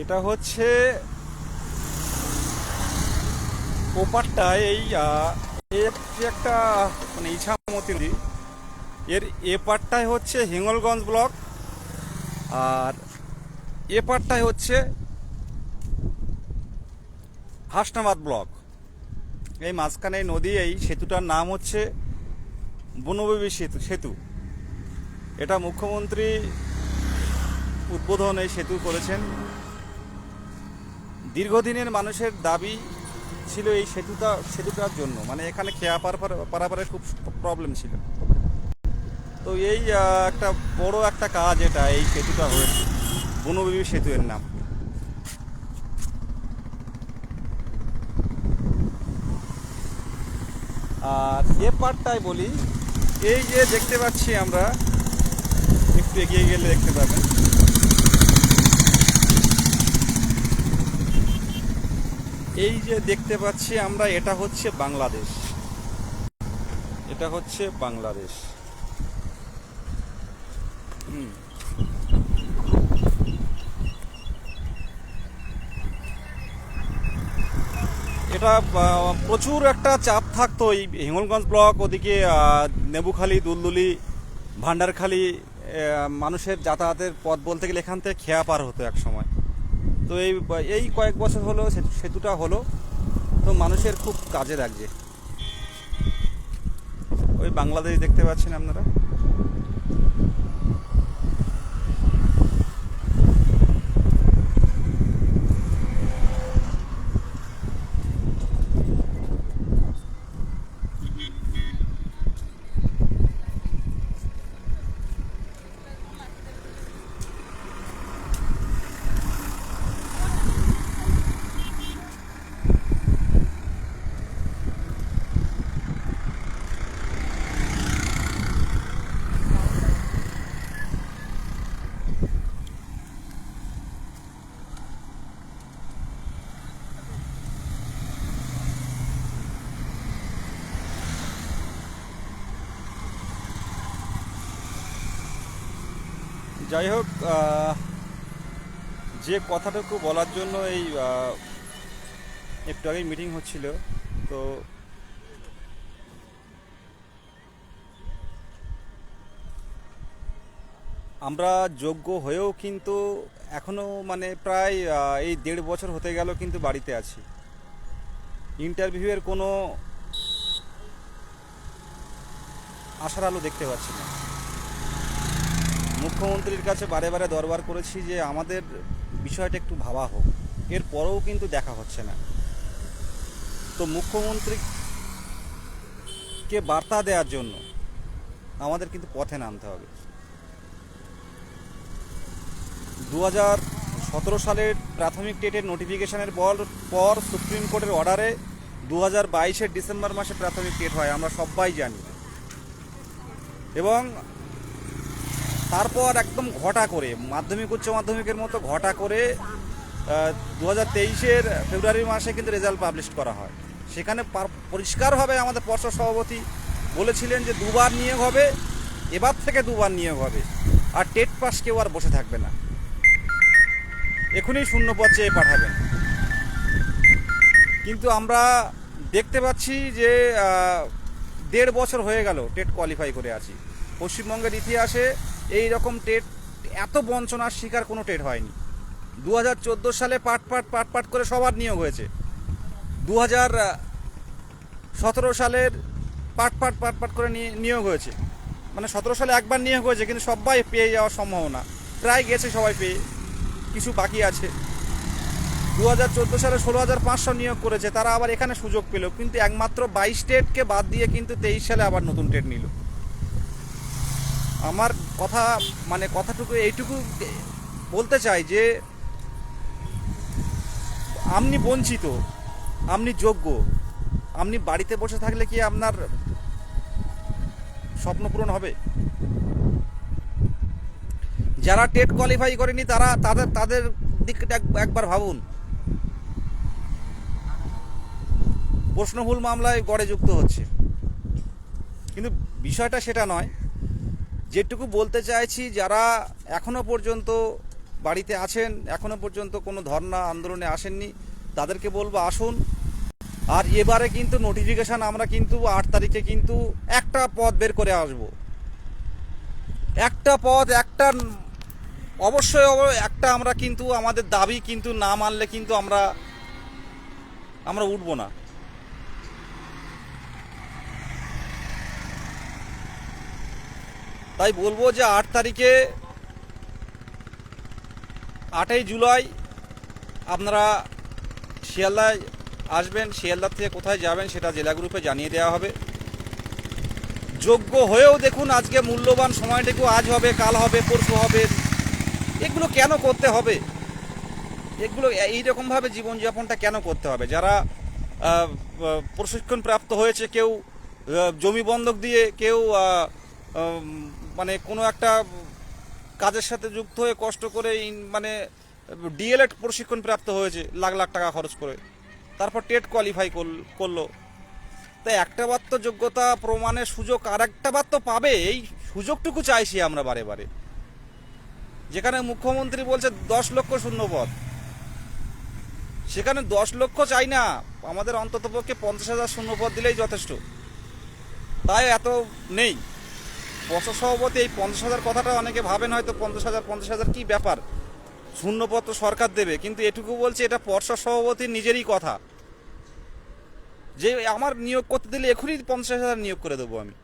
এটা হচ্ছে ওপারটা এই একটা মানে ইছামতি নদী, এর এ পারটায় হচ্ছে হিঙ্গলগঞ্জ ব্লক, আর এ পারটায় হচ্ছে হাসনাবাদ ব্লক। এই মাঝখানে নদী, এই সেতুটার নাম হচ্ছে বনবিবি সেতু সেতু। এটা মুখ্যমন্ত্রী উদ্বোধন এই সেতু করেছেন। দীর্ঘদিনের মানুষের দাবি ছিল এই সেতুটা, সেতুটার জন্য। মানে এখানে খেয়া পার পারাপারের খুব প্রবলেম ছিল। তো এই একটা বড় একটা কাজ এটা, এই সেতুটা হয়েছে। বনবিবি সেতু এর নাম। আর এ পার্টটাই বলি, এই যে দেখতে পাচ্ছি আমরা, একটু এগিয়ে গেলে দেখতে পাবেন। এই যে দেখতে পাচ্ছি আমরা, এটা হচ্ছে বাংলাদেশ। এটা হচ্ছে বাংলাদেশ। এটা প্রচুর একটা চাপ থাকতো এই হিঙ্গলগঞ্জ ব্লক, ওদিকে নেবুখালি, দুলদুলি, ভান্ডারখালি মানুষের যাতায়াতের পথ বলতে গেলে এখান থেকে খেয়া পার হতো এক সময়। তো এই এই কয়েক বছর হলো সেতু- সেতুটা হলো, তো মানুষের খুব কাজে লাগছে। ওই বাংলাদেশ দেখতে পাচ্ছেন আপনারা? যাই হোক যে কথাটুকু বলার জন্য এই একটু আগেই মিটিং হচ্ছিল, তো আমরা যোগ্য হয়েও কিন্তু এখনও মানে প্রায় এই দেড় বছর হতে গেল কিন্তু বাড়িতে আছি। ইন্টারভিউয়ের কোনো আশার আলো দেখতে পাচ্ছি না। মুখ্যমন্ত্রীর কাছে বারে বারে দরবার করেছি যে আমাদের বিষয়টা একটু ভাবা হোক। এরপরেও কিন্তু দেখা হচ্ছে না। তো মুখ্যমন্ত্রীকে বার্তা দেওয়ার জন্য আমাদের কিন্তু পথে নামতে হবে। দু সতেরো সালের প্রাথমিক টেটের নোটিফিকেশনের পর পর সুপ্রিম কোর্টের অর্ডারে দু হাজার বাইশের ডিসেম্বর মাসে প্রাথমিক টেট হয়, আমরা সবাই জানি। এবং তারপর একদম ঘটা করে, মাধ্যমিক, উচ্চ মাধ্যমিকের মতো ঘটা করে দু হাজার তেইশের ফেব্রুয়ারি মাসে কিন্তু রেজাল্ট পাবলিশ করা হয়। সেখানে পার- পরিষ্কারভাবে আমাদের পর্ষদ সভাপতি বলেছিলেন যে দুবার নিয়োগ হবে, এবার থেকে দুবার নিয়োগ হবে, আর টেট পাস কেউ আর বসে থাকবে না। এখনই শূন্য পদ চেয়ে পাঠাবেন। কিন্তু আমরা দেখতে পাচ্ছি যে দেড় বছর হয়ে গেল টেট কোয়ালিফাই করে আছি। পশ্চিমবঙ্গের ইতিহাসে এই রকম টেট, এত বঞ্চনার শিকার কোনো টেট হয়নি। দু হাজার চোদ্দ সালে পাট পাট পাট পাট করে সবার নিয়োগ হয়েছে। দু হাজার সতেরো সালের পাট পাট পাট পাট করে নিয়ে- নিয়োগ হয়েছে। মানে সতেরো সালে একবার নিয়োগ হয়েছে, কিন্তু সবাই পেয়ে যাওয়ার সম্ভাবনা। প্রায় গেছে সবাই পেয়ে, কিছু বাকি আছে। দু হাজার চোদ্দ সালে ষোলো হাজার পাঁচশো নিয়োগ করেছে, তারা আবার এখানে সুযোগ পেল, কিন্তু একমাত্র বাইশ টেটকে বাদ দিয়ে কিন্তু তেইশ সালে আবার নতুন টেট নিল। আমার কথা মানে কথাটুকু এইটুকু বলতে চাই যে আপনি বঞ্চিত আপনি যোগ্য আপনি বাড়িতে বসে থাকলে কি আপনার স্বপ্ন পূরণ হবে? যারা টেট কোয়ালিফাই করেনি তারা, তাদের তাদের দিকটা এক- একবার ভাবুন। প্রশ্নভুল মামলায় গড়ে যুক্ত হচ্ছে। কিন্তু বিষয়টা সেটা নয়। যেটুকু বলতে চাইছি, যারা এখনও পর্যন্ত বাড়িতে আছেন, এখনও পর্যন্ত কোনো ধর্ণা আন্দোলনে আসেননি, তাদেরকে বলব আসুন। আর এবারে কিন্তু নোটিফিকেশান আমরা কিন্তু আট তারিখে কিন্তু একটা পথ বের করে আসব। একটা পদ একটা অবশ্যই অব- একটা আমরা কিন্তু আমাদের দাবি কিন্তু না মানলে কিন্তু আমরা আমরা উঠবো না। তাই বলব যে আট তারিখে, আটই জুলাই আপনারা শিয়ালদায় আসবেন, শিয়ালদার থেকে কোথায় যাবেন সেটা জেলা গ্রুপে জানিয়ে দেওয়া হবে। যোগ্য হয়েও দেখুন আজকে মূল্যবান সময়টুকু, আজ হবে, কাল হবে, পরশু হবে, এগুলো কেন করতে হবে? এগুলো এইরকমভাবে জীবনযাপনটা কেন করতে হবে? যারা প্রশিক্ষণ প্রাপ্ত হয়েছে, কেউ জমি বন্ধক দিয়ে, কেউ মানে কোনো একটা কাজের সাথে যুক্ত হয়ে কষ্ট করে মানে ডিএলএড প্রশিক্ষণ প্রাপ্ত হয়েছে, লাখ লাখ টাকা খরচ করে। তারপর টেট কোয়ালিফাই করল তাই একটা বার তো যোগ্যতা প্রমাণের সুযোগ, আর একটা বার তো পাবে, এই সুযোগটুকু চাইছি আমরা বারে বারে। যেখানে মুখ্যমন্ত্রী বলছে দশ লক্ষ শূন্য পদ, সেখানে দশ লক্ষ চাই না, আমাদের অন্তত পক্ষে পঞ্চাশ হাজার শূন্য পদ দিলেই যথেষ্ট। তাই এত নেই। পর্ষদ সভাপতি এই পঞ্চাশ হাজার কথাটা অনেকে ভাবেন হয়তো পঞ্চাশ হাজার পঞ্চাশ হাজার কী ব্যাপার? শূন্যপত্র সরকার দেবে, কিন্তু এটুকু বলছে এটা পর্ষদ সভাপতির নিজেরই কথা। যে আমার নিয়োগ করতে দিলে এখনই পঞ্চাশ হাজার নিয়োগ করে দেবো আমি।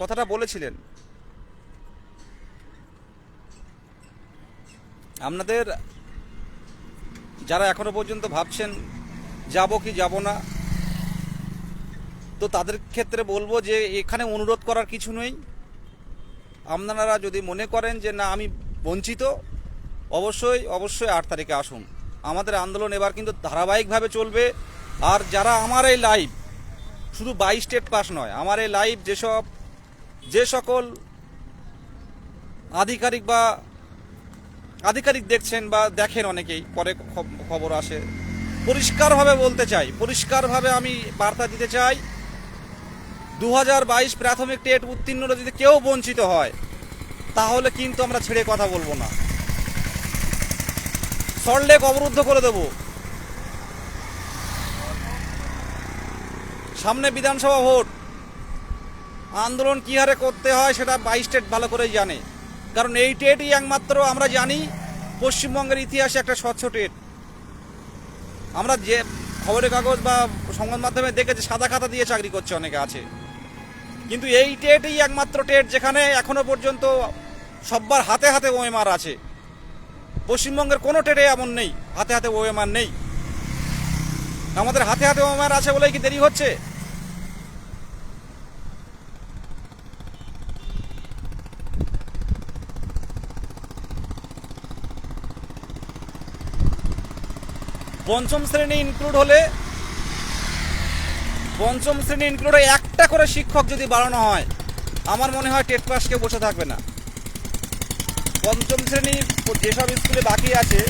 কথাটা বলেছিলেন। আপনাদের যারা এখনও পর্যন্ত ভাবছেন, যাব কি যাব না, তো তাদের ক্ষেত্রে বলব যে এখানে অনুরোধ করার কিছু নেই। আপনারা যদি মনে করেন যে না, আমি বঞ্চিত, অবশ্যই অবশ্যই আট তারিখে আসুন। আমাদের আন্দোলন এবার কিন্তু ধারাবাহিকভাবে চলবে। আর যারা আমার এই লাইভ শুধু বাই স্টেট পাস নয়, আমার এই লাইভ যেসব, যে সকল আধিকারিক বা আধিকারিক দেখছেন বা দেখেন অনেকেই, পরে খবর আসে। পরিষ্কারভাবে বলতে চাই, পরিষ্কারভাবে আমি বার্তা দিতে চাই দু হাজার বাইশ প্রাথমিক টেট উত্তীর্ণরা যদি কেউ বঞ্চিত হয়, তাহলে কিন্তু আমরা ছেড়ে কথা বলব না। সল্টলেক অবরুদ্ধ করে দেব। সামনে বিধানসভা ভোট। আন্দোলন কী হারে করতে হয় সেটা বাই স্টেট ভালো করেই জানে। কারণ এই টেটই একমাত্র আমরা জানি, পশ্চিমবঙ্গের ইতিহাসে একটা স্বচ্ছ টেট। আমরা যে খবরের কাগজ বা সংবাদ মাধ্যমে দেখেছি, সাদা খাতা দিয়ে চাকরি করছে অনেকে আছে। কিন্তু এই টেটই একমাত্র টেট যেখানে এখনও পর্যন্ত সব্বার হাতে হাতে ওএমআর আছে। পশ্চিমবঙ্গের কোনো টেটে এমন নেই, হাতে হাতে ওএমআর নেই। আমাদের হাতে হাতে ওএমআর আছে বলেই কি দেরি হচ্ছে? পঞ্চম শ্রেণি ইনক্লুড হলে পঞ্চম শ্রেণি ইনক্লুড একটা করে শিক্ষক যদি বাড়ানো হয়, আমার মনে হয় টেট পাস কেউ বসে থাকবে না। পঞ্চম শ্রেণি যেসব স্কুলে বাকি আছে,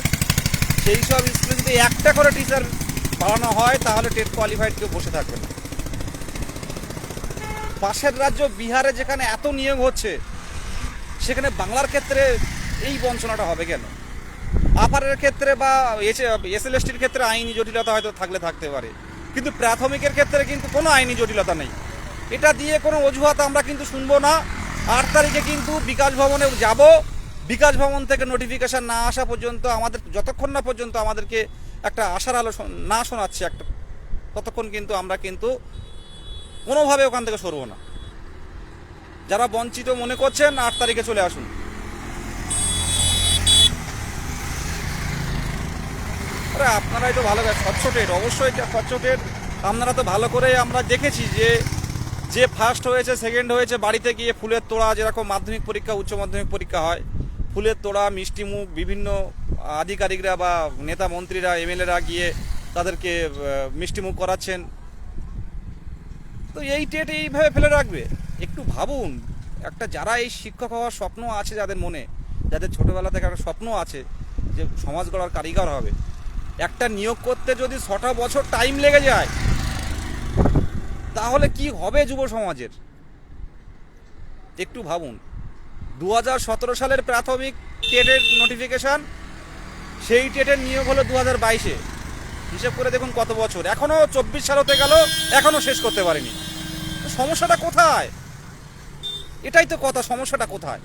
সেই সব স্কুলে যদি একটা করে টিচার বাড়ানো হয়, তাহলে টেট কোয়ালিফাইড কেউ বসে থাকবে না। পাশের রাজ্য বিহারে যেখানে এত নিয়োগ হচ্ছে, সেখানে বাংলার ক্ষেত্রে এই বঞ্চনাটা হবে কেন? আপারের ক্ষেত্রে বা এস এল এসটির ক্ষেত্রে আইনি জটিলতা হয়তো থাকলে থাকতে পারে। কিন্তু প্রাথমিকের ক্ষেত্রে কিন্তু কোনো আইনি জটিলতা নেই। এটা দিয়ে কোনো অজুহাত আমরা কিন্তু শুনব না। আট তারিখে কিন্তু বিকাশ ভবনে যাব। বিকাশ ভবন থেকে নোটিফিকেশান না আসা পর্যন্ত আমাদের, যতক্ষণ না পর্যন্ত আমাদেরকে একটা আশার আলো না শোনাচ্ছে একটা, ততক্ষণ কিন্তু আমরা কিন্তু কোনোভাবে ওখান থেকে সরবো না। যারা বঞ্চিত মনে করছেন, আট তারিখে চলে আসুন। আরে আপনারাই তো ভালো টেট অবশ্যই টেট। আপনারা তো ভালো করে আমরা দেখেছি যে যে ফার্স্ট হয়েছে সেকেন্ড হয়েছে বাড়িতে গিয়ে ফুলের তোড়া যেরকম মাধ্যমিক পরীক্ষা উচ্চ মাধ্যমিক পরীক্ষা হয় ফুলের তোড়া মিষ্টি মুখ বিভিন্ন আধিকারিকরা বা নেতা মন্ত্রীরা এমএলএরা গিয়ে তাদেরকে আহ, মিষ্টি মুখ করাচ্ছেন। তো এই টেট এইভাবে ফেলে রাখবে। একটু ভাবুন একটা যারা এই শিক্ষক হওয়ার স্বপ্ন আছে যাদের মনে যাদের ছোটবেলা থেকে একটা স্বপ্ন আছে যে সমাজ গড়ার কারিগর হবে একটা নিয়োগ করতে যদি ছটা বছর টাইম লেগে যায়, তাহলে কি হবে যুব সমাজের? একটু ভাবুন। দু হাজার সতেরো সালের প্রাথমিক টেটের নোটিফিকেশান সেই টেটের নিয়োগ হলো দু হাজার বাইশে। হিসেব করে দেখুন কত বছর। এখনও চব্বিশ সাল হতে গেল, এখনও শেষ করতে পারেনি। সমস্যাটা কোথায়? এটাই তো কথা, সমস্যাটা কোথায়?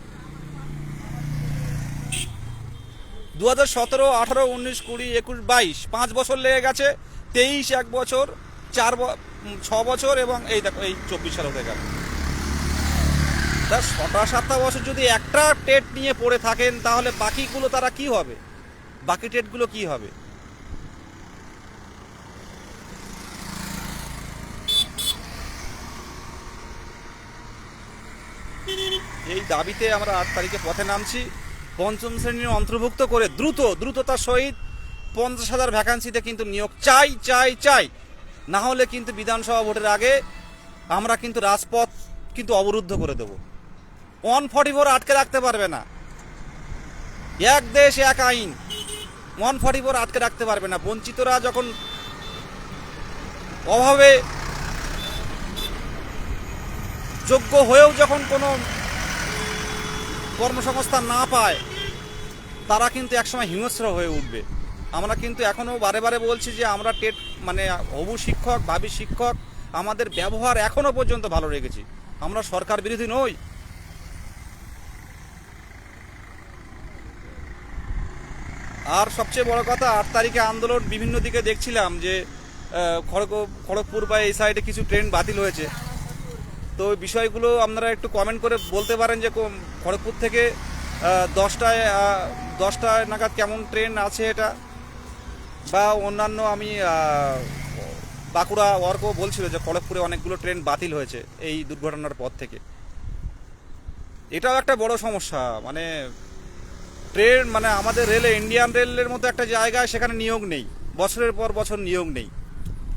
দু হাজার সতেরো, আঠারো, উনিশ, কুড়ি, একুশ, বাইশ। পাঁচ বছর লেগে গেছে, তেইশ এক বছর, চার ছ বছর এবং এই দেখো, এই চব্বিশ সাল হতে গেল। তা ছটা সাতটা বছর যদি একটা টেট নিয়ে পড়ে থাকেন, তাহলে বাকিগুলো তারা কি হবে? বাকি টেটগুলো কি হবে? এই দাবিতে আমরা আট তারিখে পথে নামছি। পঞ্চম শ্রেণির অন্তর্ভুক্ত করে দ্রুত, দ্রুততার সহিত পঞ্চাশ হাজার ভ্যাকান্সিতে কিন্তু নিয়োগ চাই চাই চাই। না হলে কিন্তু বিধানসভা ভোটের আগে আমরা কিন্তু রাজপথ কিন্তু অবরুদ্ধ করে দেব। ওয়ান ফর্টি ফোর আটকে রাখতে পারবে না। এক দেশ, এক আইন। ওয়ান ফর্টি ফোর আটকে রাখতে পারবে না। বঞ্চিতরা যখন অভাবে যোগ্য হয়েও যখন কোনো কর্মসংস্থান না পায়, তারা কিন্তু একসময় হিংস্র হয়ে উঠবে। আমরা কিন্তু এখনও বারে বারে বলছি যে আমরা টেট মানে হবু শিক্ষক, ভাবি শিক্ষক, আমাদের ব্যবহার এখনও পর্যন্ত ভালো রেখেছি। আমরা সরকার বিরোধী নই। আর সবচেয়ে বড় কথা, আট তারিখে আন্দোলন বিভিন্ন দিকে দেখছিলাম যে খড়গ, খড়গপুর বা এই সাইডে কিছু ট্রেন বাতিল হয়েছে। তো ওই বিষয়গুলো আপনারা একটু কমেন্ট করে বলতে পারেন যে খড়গপুর থেকে দশটায় দশটায় নাগাদ কেমন ট্রেন আছে এটা? বা অন্যান্য আমি বাঁকুড়া ওয়ার্কও বলছিল যে খড়গপুরে অনেকগুলো ট্রেন বাতিল হয়েছে এই দুর্ঘটনার পর থেকে। এটাও একটা বড় সমস্যা মানে ট্রেন মানে আমাদের রেলে ইন্ডিয়ান রেলের মতো একটা জায়গায় সেখানে নিয়োগ নেই। বছরের পর বছর নিয়োগ নেই।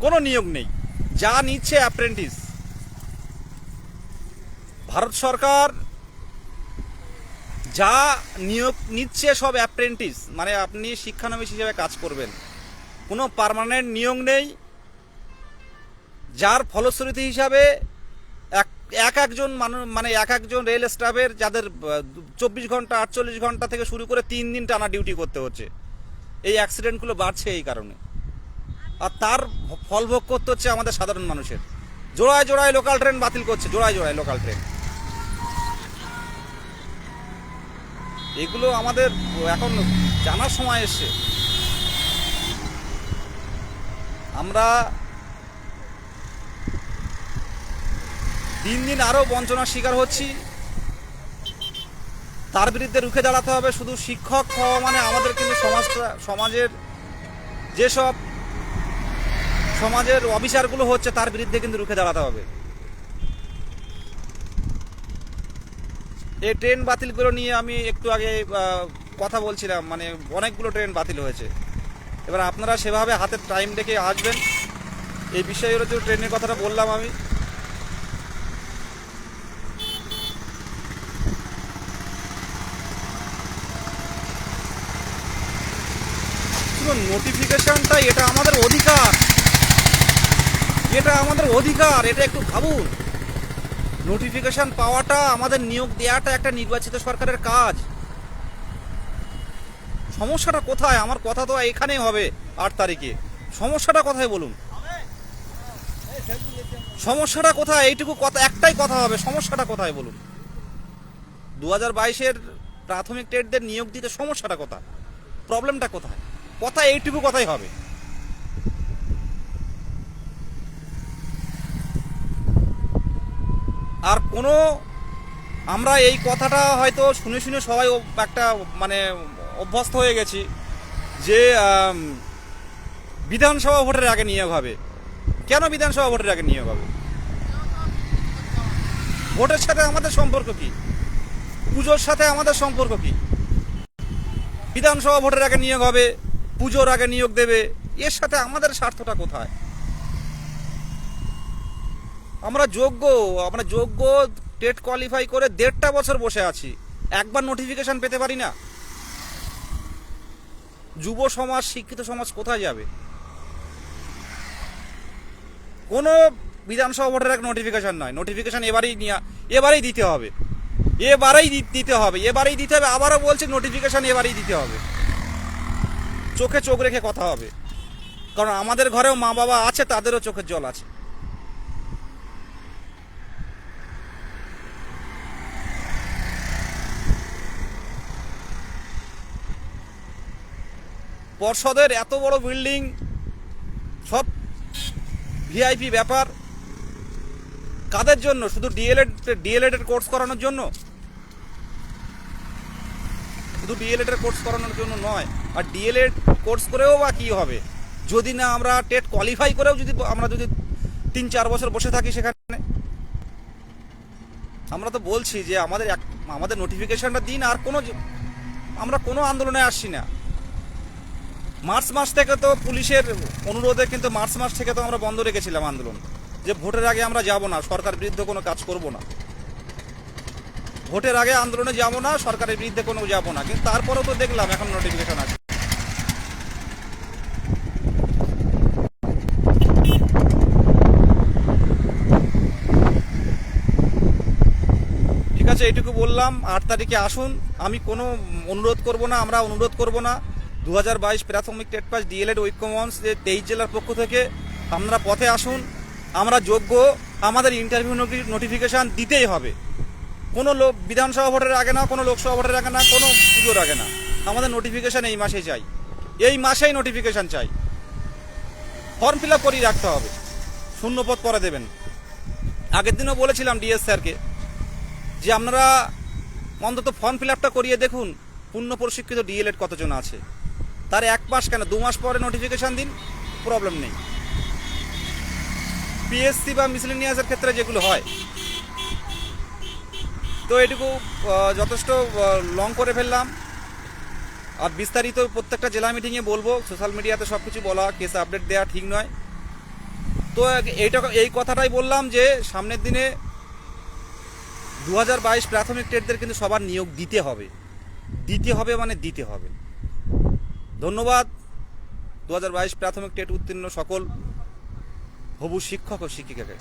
কোনো নিয়োগ নেই। যা নিচ্ছে অ্যাপ্রেন্টিস ভারত সরকার যা নিয়োগ নিচ্ছে সব অ্যাপ্রেন্টিস মানে আপনি শিক্ষানবিশ হিসেবে কাজ করবেন। কোনো পার্মানেন্ট নিয়োগ নেই। যার ফলশ্রুতি হিসাবে এক এক একজন মানুষ মানে এক একজন রেল স্টাফের যাদের, চব্বিশ ঘণ্টা, আটচল্লিশ ঘণ্টা থেকে শুরু করে তিন দিন টানা ডিউটি করতে হচ্ছে। এই অ্যাক্সিডেন্টগুলো বাড়ছে এই কারণে। আর তার ফল ভোগ করতে হচ্ছে আমাদের সাধারণ মানুষের। জোড়ায় জোড়ায় লোকাল ট্রেন বাতিল করছে, জোড়ায় জোড়ায় লোকাল ট্রেন এগুলো আমাদের এখন জানার সময় এসছে। আমরা দিন দিন আরও বঞ্চনার শিকার হচ্ছি। তার বিরুদ্ধে রুখে দাঁড়াতে হবে, শুধু শিক্ষক হওয়া মানে আমাদের কিন্তু সমাজটা, সমাজের যেসব সমাজের অবিচারগুলো হচ্ছে তার বিরুদ্ধে কিন্তু রুখে দাঁড়াতে হবে। এই ট্রেন বাতিলগুলো নিয়ে আমি একটু আগে কথা বলছিলাম মানে অনেকগুলো ট্রেন বাতিল হয়েছে। এবার আপনারা সেভাবে হাতের টাইম দেখে আসবেন। এই বিষয়ের যে ট্রেনের কথাটা বললাম আমি। নোটিফিকেশনটা এটা আমাদের অধিকার। এটা আমাদের অধিকার, এটা একটু ভাবুন। নোটিফিকেশন পাওয়াটা, আমাদের নিয়োগ দেওয়াটা একটা নির্বাচিত সরকারের কাজ। সমস্যাটা কোথায়? আমার কথা তো এখানেই হবে আট তারিখে। সমস্যাটা কোথায় বলুন? সমস্যাটা কোথায়? এইটুকু কথা, একটাই কথা হবে, সমস্যাটা কোথায় বলুন? দু হাজার বাইশের প্রাথমিক টেটদের নিয়োগ দিতে সমস্যাটা কোথায়? প্রবলেমটা কোথায়? কথা এইটুকু কথাই হবে। আর কোনো আমরা এই কথাটা হয়তো শুনে শুনে সবাই একটা মানে অভ্যস্ত হয়ে গেছি যে বিধানসভা ভোটের আগে নিয়োগ হবে। কেন বিধানসভা ভোটের আগে নিয়োগ হবে? ভোটের সাথে আমাদের সম্পর্ক কি? পুজোর সাথে আমাদের সম্পর্ক কি? বিধানসভা ভোটের আগে নিয়োগ হবে, পুজোর আগে নিয়োগ দেবে, এর সাথে আমাদের স্বার্থটা কোথায়? আমরা যোগ্য আমরা যোগ্য টেট কোয়ালিফাই করে দেড়টা বছর বসে আছি। একবার নোটিফিকেশন পেতে পারি না। যুব সমাজ, শিক্ষিত সমাজ কোথায় যাবে? কোনো বিধানসভা ভোটের এক নোটিফিকেশন নয়। নোটিফিকেশন এবারেই নিয়ে, এবারেই দিতে হবে। এবারেই দিতে হবে। এবারেই দিতে হবে। আবারও বলছে নোটিফিকেশন এবারেই দিতে হবে। চোখে চোখ রেখে কথা হবে। কারণ আমাদের ঘরেও মা বাবা আছে, তাদেরও চোখের জল আছে। পর্ষদের এত বড় বিল্ডিং, সব ভিআইপি ব্যাপার। কাদের জন্য? শুধু ডিএলএড ডিএলএড এর কোর্স করানোর জন্য? শুধু ডিএলএড এর কোর্স করানোর জন্য নয়, আর ডিএলএড কোর্স করেও বা কি হবে? যদি না আমরা টেট কোয়ালিফাই করেও যদি আমরা যদি তিন চার বছর বসে থাকি সেখানে। আমরা তো বলছি যে আমাদের আমাদের নোটিফিকেশনটা দিন, আর কোনো আমরা কোনো আন্দোলনে আসছি না। মার্চ মাস থেকে তো পুলিশের অনুরোধে কিন্তু মার্চ মাস থেকে তো আমরা বন্ধ রেখেছিলাম আন্দোলন। যে ভোটের আগে আমরা যাব না, সরকার বিরুদ্ধে কোনো কাজ করব না। ভোটের আগে আন্দোলনে যাব না, সরকারের বিরুদ্ধে কোনো যাব না। কিন্তু তারপরেও তো দেখলাম এখন নোটিফিকেশন আছে ঠিক আছে, এইটুকু বললাম। আট তারিখে আসুন। আমি কোনো অনুরোধ করব না, আমরা অনুরোধ করব না। দু হাজার বাইশ প্রাথমিক টেট পাস ডিএলএড ঐক্যমঞ্চ যে তেইশ জেলার পক্ষ থেকে আপনারা পথে আসুন, আমরা যোগ্য, আমাদের ইন্টারভিউ নোটিফিকেশান দিতেই হবে। কোনো লোক বিধানসভা ভোটের আগে না, কোনো লোকসভা ভোটের আগে না, কোনো পুজোর আগে না। আমাদের নোটিফিকেশান এই মাসেই চাই। এই মাসেই নোটিফিকেশান চাই। ফর্ম ফিল আপ করিয়ে রাখতে হবে। শূন্য পদ পরে দেবেন। আগের দিনও বলেছিলাম ডিএস স্যারকে যে আপনারা অন্তত ফর্ম ফিল আপটা করিয়ে দেখুন, পূর্ণ প্রশিক্ষিত ডিএলএড কতজন আছে। তার এক মাস কেন? দু মাস পরে নোটিফিকেশান দিন প্রবলেম নেই। পিএসসি বা মিসলেনিয়াসের ক্ষেত্রে যেগুলো হয়, তো এটুকু যথেষ্ট লং করে ফেললাম। আর বিস্তারিত প্রত্যেকটা জেলা মিটিংয়ে বলব সোশ্যাল মিডিয়াতে সব কিছু বলা কেস আপডেট দেওয়া ঠিক নয়। তো এইটা, এই কথাটাই বললাম যে, সামনের দিনে দু হাজার বাইশ প্রাথমিক টেটদের কিন্তু সবার নিয়োগ দিতে হবে। দিতে হবে মানে দিতে হবে। ধন্যবাদ। দু হাজার বাইশ প্রাথমিক টেট উত্তীর্ণ সকল হবু শিক্ষক ও শিক্ষিকাকে।